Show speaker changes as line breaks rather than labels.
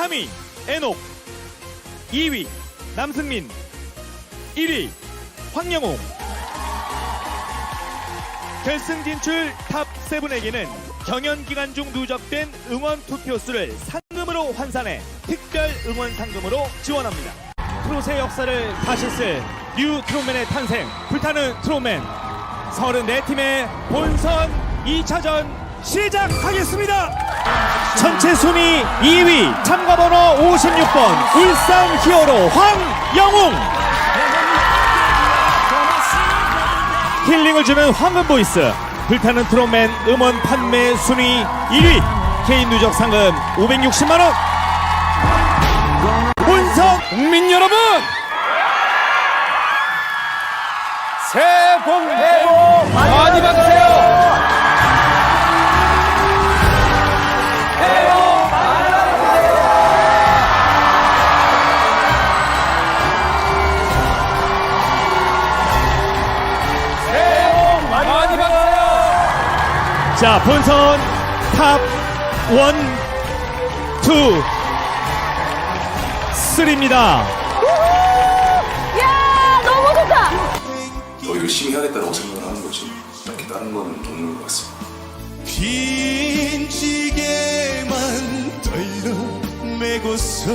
3위 에녹 2위 남승민 1위 황영웅 결승 진출 탑 7에게는 경연 기간 중 누적된 응원 투표 수를 상금으로 환산해 특별 응원 상금으로 지원합니다. 트롯의 역사를 다시 쓸 뉴 트롯맨의 탄생 불타는 트롯맨 34팀의 본선 2차전 시작하겠습니다. 전체 순위 2위 참가번호 56번 울산 히어로 황영웅. 힐링을 주는 황금 보이스 불타는 트롯맨 음원 판매 순위 1위 개인 누적 상금 560만 원. 본선 국민 여러분! 새해 복 많이 자, 본선 탑 1, 2, 3입니다.
야 너무 좋다.
더 열심히 해야겠다고 생각을 하는 거지. 딱히 다른 거는 없는 것 같습니다.
긴 지게만 돌려 매고서